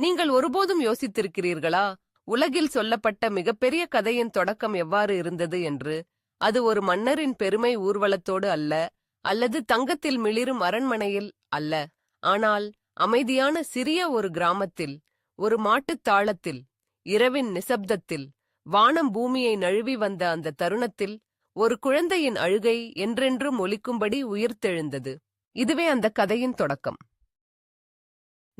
நீங்கள் ஒருபோதும் யோசித்திருக்கிறீர்களா? உலகில் சொல்லப்பட்ட மிகப்பெரிய கதையின் தொடக்கம் எவ்வாறு இருந்தது என்று? அது ஒரு மன்னரின் பெருமை ஊர்வலத்தோடு அல்ல அல்லது தங்கத்தில் மிளிரும் அரண்மனையில் அல்ல. ஆனால் அமைதியான சிறிய ஒரு கிராமத்தில் ஒரு மாட்டுத் தாளத்தில் இரவின் நிசப்தத்தில் வானம் பூமியை நழுவி வந்த அந்த தருணத்தில் ஒரு குழந்தையின் அழுகை என்றென்றும் ஒலிக்கும்படி உயிர்த்தெழுந்தது. இதுவே அந்த கதையின் தொடக்கம்.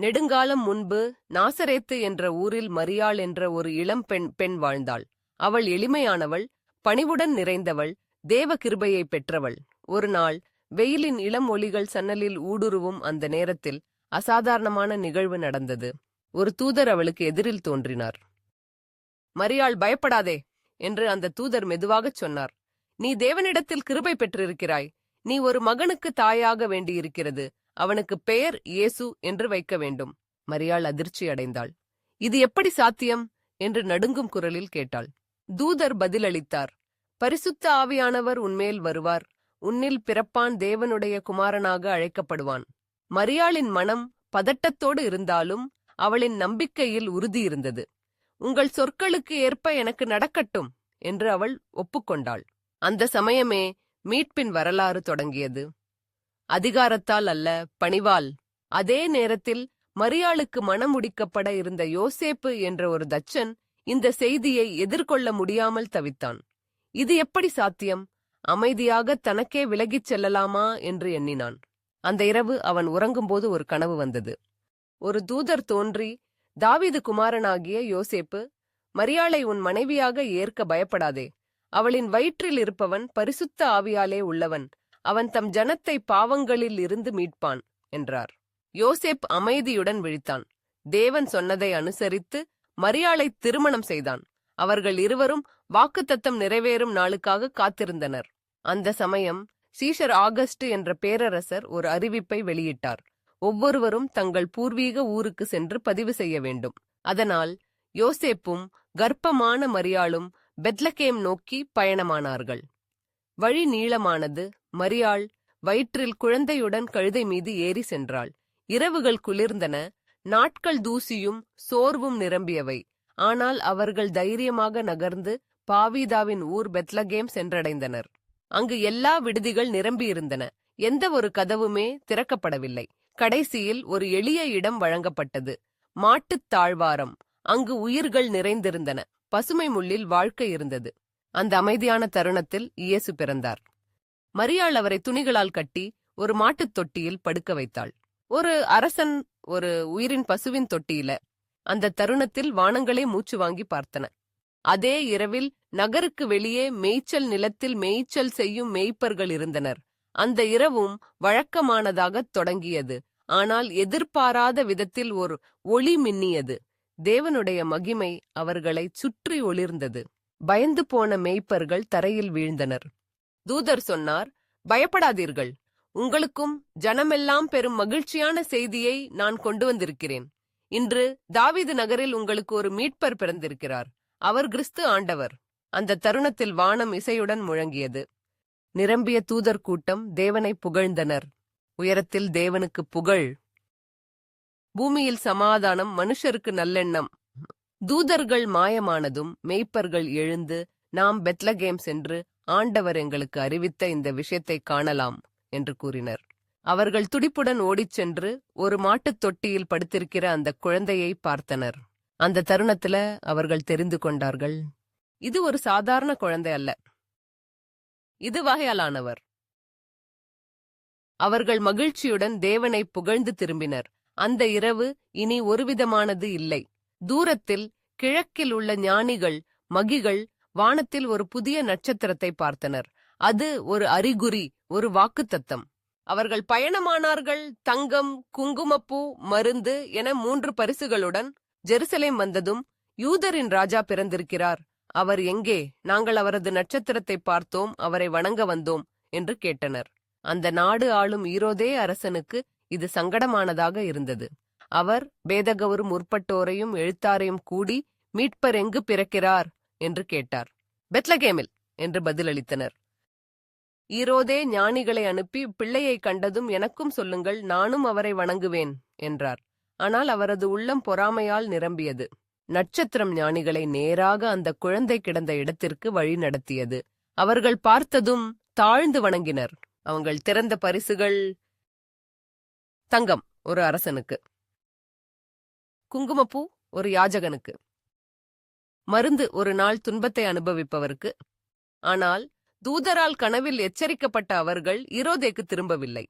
நெடுங்காலம் முன்பு நாசரேத்து என்ற ஊரில் மரியாள் என்ற ஒரு இளம் பெண் பெண் வாழ்ந்தாள். அவள் எளிமையானவள் பணிவுடன் நிறைந்தவள் தேவ கிருபையை பெற்றவள். ஒரு நாள் வெயிலின் இளம் ஒளிகள் சன்னலில் ஊடுருவும் அந்த நேரத்தில் அசாதாரணமான நிகழ்வு நடந்தது. ஒரு தூதர் அவளுக்கு எதிரில் தோன்றினார். மரியாள் பயப்படாதே என்று அந்த தூதர் மெதுவாகச் சொன்னார். நீ தேவனிடத்தில் கிருபை பெற்றிருக்கிறாய். நீ ஒரு மகனுக்கு தாயாக வேண்டியிருக்கிறது. அவனுக்கு பெயர் இயேசு என்று வைக்க வேண்டும். மரியாள் அதிர்ச்சி அடைந்தாள். இது எப்படி சாத்தியம்? என்று நடுங்கும் குரலில் கேட்டாள். தூதர் பதிலளித்தார். பரிசுத்த ஆவியானவர் உன்மேல் வருவார். உன்னில் பிறப்பான் தேவனுடைய குமாரனாக அழைக்கப்படுவான். மரியாளின் மனம் பதட்டத்தோடு இருந்தாலும் அவளின் நம்பிக்கையில் உறுதியிருந்தது. உங்கள் சொற்களுக்கு ஏற்ப எனக்கு நடக்கட்டும் என்று அவள் ஒப்புக்கொண்டாள். அந்த சமயமே மீட்பின் வரலாறு தொடங்கியது. அதிகாரத்தால் அல்ல பணிவால் அதே நேரத்தில் மரியாளுக்கு மனம் முடிக்கப்பட இருந்த யோசேப்பு என்ற ஒரு தச்சன் இந்த செய்தியை எதிர்கொள்ள முடியாமல் தவித்தான். இது எப்படி சாத்தியம்? அமைதியாக தனக்கே விலகிச் செல்லலாமா என்று எண்ணினான். அந்த இரவு அவன் உறங்கும்போது ஒரு கனவு வந்தது. ஒரு தூதர் தோன்றி தாவீது குமாரனாகிய யோசேப்பு மரியாளை உன் மனைவியாக ஏற்க பயப்படாதே. அவளின் வயிற்றில் இருப்பவன் பரிசுத்த ஆவியாலே உள்ளவன். அவன் தம் ஜனத்தை பாவங்களில் இருந்து மீட்பான் என்றார். யோசேப் அமைதியுடன் விழித்தான். தேவன் சொன்னதை அனுசரித்து மரியாளை திருமணம் செய்தான். அவர்கள் இருவரும் வாக்குத்தத்தம் நிறைவேறும் நாளுக்காக காத்திருந்தனர். அந்த சமயம் சீஷர் ஆகஸ்ட் என்ற பேரரசர் ஒரு அறிவிப்பை வெளியிட்டார். ஒவ்வொருவரும் தங்கள் பூர்வீக ஊருக்கு சென்று பதிவு செய்ய வேண்டும். அதனால் யோசேப்பும் கர்ப்பமான மரியாளும் பெத்லகேம் நோக்கி பயணமானார்கள். வழி நீளமானது மரியாள் வயிற்றில் குழந்தையுடன் கழுதை மீது ஏறி சென்றாள். இரவுகள் குளிர்ந்தன. நாட்கள் தூசியும் சோர்வும் நிரம்பியவை. ஆனால் அவர்கள் தைரியமாக நகர்ந்து பாவிதாவின் ஊர் பெத்லகேம் சென்றடைந்தனர். அங்கு எல்லா விடுதிகள் நிரம்பியிருந்தன. எந்த ஒரு கதவுமே திறக்கப்படவில்லை. கடைசியில் ஒரு எளிய இடம் வழங்கப்பட்டது. மாட்டுத் தாழ்வாரம். அங்கு உயிர்கள் நிறைந்திருந்தன. பசுமை முள்ளில் வாழ்க்கை இருந்தது. அந்த அமைதியான தருணத்தில் இயேசு பிறந்தார். மரியாள் அவரை துணிகளால் கட்டி ஒரு மாட்டுத் தொட்டியில் படுக்க வைத்தாள். ஒரு அரசன் ஒரு உயிரின் பசுவின் தொட்டியில அந்த தருணத்தில் வானங்களே மூச்சு வாங்கி பார்த்தன. அதே இரவில் நகருக்கு வெளியே மேய்ச்சல் நிலத்தில் மேய்ச்சல் செய்யும் மேய்ப்பர்கள் இருந்தனர். அந்த இரவும் வழக்கமானதாகத் தொடங்கியது. ஆனால் எதிர்பாராத விதத்தில் ஒரு ஒளி மின்னியது. தேவனுடைய மகிமை அவர்களை சுற்றி ஒளிர்ந்தது. பயந்து போன மேய்ப்பர்கள் தரையில் வீழ்ந்தனர். தூதர் சொன்னார் பயப்படாதீர்கள். உங்களுக்கும் ஜனமெல்லாம் பெரும் மகிழ்ச்சியான செய்தியை நான் கொண்டு வந்திருக்கிறேன். இன்று தாவீது நகரில் உங்களுக்கு ஒரு மீட்பர் பிறந்திருக்கிறார். அவர் கிறிஸ்து ஆண்டவர். அந்த தருணத்தில் வானம் இசையுடன் முழங்கியது. நிரம்பிய தூதர் கூட்டம் தேவனை புகழ்ந்தனர். உயரத்தில் தேவனுக்கு புகழ். பூமியில் சமாதானம் மனுஷருக்கு நல்லெண்ணம். தூதர்கள் மாயமானதும் மெய்ப்பர்கள் எழுந்து நாம் பெத்லகேம் சென்று ஆண்டவர் எங்களுக்கு அறிவித்த இந்த விஷயத்தை காணலாம் என்று கூறினர். அவர்கள் துடிப்புடன் ஓடிச் சென்று ஒரு மாட்டுத் தொட்டியில் படுத்திருக்கிற அந்த குழந்தையை பார்த்தனர். அந்த தருணத்துல அவர்கள் தெரிந்து கொண்டார்கள் இது ஒரு சாதாரண குழந்தை அல்ல இது வகையாலானவர். அவர்கள் மகிழ்ச்சியுடன் தேவனை புகழ்ந்து திரும்பினர். அந்த இரவு இனி ஒருவிதமானது இல்லை. தூரத்தில் கிழக்கில் உள்ள ஞானிகள் மகிகள் வானத்தில் ஒரு புதிய நட்சத்திரத்தை பார்த்தனர். அது ஒரு அறிகுறி ஒரு வாக்குத்தத்தம். அவர்கள் பயணமானார்கள் தங்கம் குங்குமப்பூ மருந்து என மூன்று பரிசுகளுடன் ஜெருசலேம் வந்ததும் யூதரின் ராஜா பிறந்திருக்கிறார். அவர் எங்கே? நாங்கள் அவரது நட்சத்திரத்தை பார்த்தோம் அவரை வணங்க வந்தோம் என்று கேட்டனர். அந்த நாடு ஆளும் ஈரோதே அரசனுக்கு இது சங்கடமானதாக இருந்தது. அவர் வேதகவரும் முற்பட்டோரையும் எழுத்தாரையும் கூடி மீட்பர் எங்கு பிறக்கிறார்? என்று கேட்டார். பெத்லகேமில் என்று பதிலளித்தனர். ஈரோதே ஞானிகளை அனுப்பி பிள்ளையை கண்டதும் எனக்கும் சொல்லுங்கள் நானும் அவரை வணங்குவேன் என்றார். ஆனால் அவரது உள்ளம் பொறாமையால் நிரம்பியது. நட்சத்திரம் ஞானிகளை நேராக அந்த குழந்தை கிடந்த இடத்திற்கு வழி நடத்தியது. அவர்கள் பார்த்ததும் தாழ்ந்து வணங்கினர். அவங்கள் திறந்த பரிசுகள் தங்கம் ஒரு அரசனுக்கு குங்குமப்பூ ஒரு யாஜகனுக்கு மருந்து ஒரு நாள் துன்பத்தை அனுபவிப்பவருக்கு. ஆனால் தூதரால் கனவில் எச்சரிக்கப்பட்ட அவர்கள் ஈரோதேக்கு திரும்பவில்லை.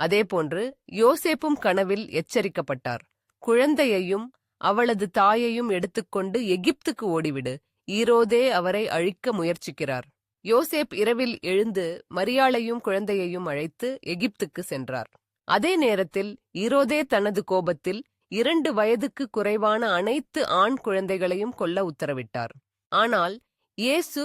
அதேபோன்று யோசேப்பும் கனவில் எச்சரிக்கப்பட்டார். குழந்தையையும் அவளது தாயையும் எடுத்துக்கொண்டு எகிப்துக்கு ஓடிவிடு. ஈரோதே அவரை அழிக்க முயற்சிக்கிறார். யோசேப் இரவில் எழுந்து மரியாளையும் குழந்தையையும் அழைத்து எகிப்துக்கு சென்றார். அதே நேரத்தில் ஈரோதே தனது கோபத்தில் இரண்டு வயதுக்கு குறைவான அனைத்து ஆண் குழந்தைகளையும் கொல்ல உத்தரவிட்டார். ஆனால் இயேசு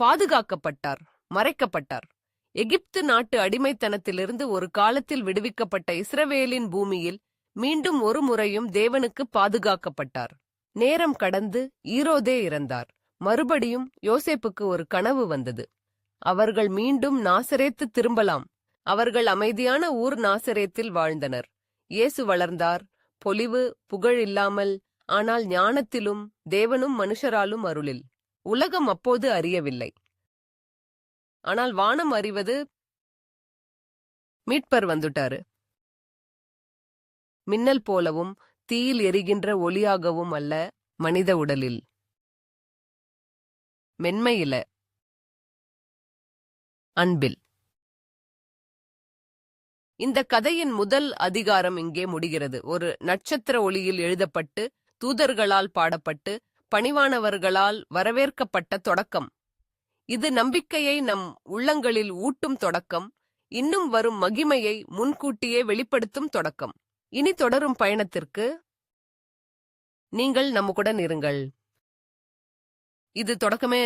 பாதுகாக்கப்பட்டார் மறைக்கப்பட்டார். எகிப்து நாட்டு அடிமைத்தனத்திலிருந்து ஒரு காலத்தில் விடுவிக்கப்பட்ட இஸ்ரவேலின் பூமியில் மீண்டும் ஒரு முறையும் தேவனுக்கு பாதுகாக்கப்பட்டார். நேரம் கடந்து ஈரோதே இறந்தார். மறுபடியும் யோசேப்புக்கு ஒரு கனவு வந்தது. அவர்கள் மீண்டும் நாசரேத்து திரும்பலாம். அவர்கள் அமைதியான ஊர் நாசரேத்தில் வாழ்ந்தனர். இயேசு வளர்ந்தார். பொலிவு புகழ் இல்லாமல் ஆனால் ஞானத்திலும் தேவனும் மனுஷராலும் அருளில். உலகம் அப்போது அறியவில்லை. ஆனால் வானம் அறிவது மீட்பர் வந்துட்டாரு. மின்னல் போலவும் தீயில் எரிகின்ற ஒளியாகவும் அல்ல மனித உடலில். மென்மையில. அன்பில். இந்த கதையின் முதல் அதிகாரம் இங்கே முடிகிறது. ஒரு நட்சத்திர ஒளியில் எழுதப்பட்டு தூதர்களால் பாடப்பட்டு பணிவானவர்களால் வரவேற்கப்பட்ட தொடக்கம். இது நம்பிக்கையை நம் உள்ளங்களில் ஊட்டும் தொடக்கம். இன்னும் வரும் மகிமையை முன்கூட்டியே வெளிப்படுத்தும் தொடக்கம். இனி தொடரும் பயணத்திற்கு நீங்கள் நம்முடன் இருங்கள். இது தொடக்கமே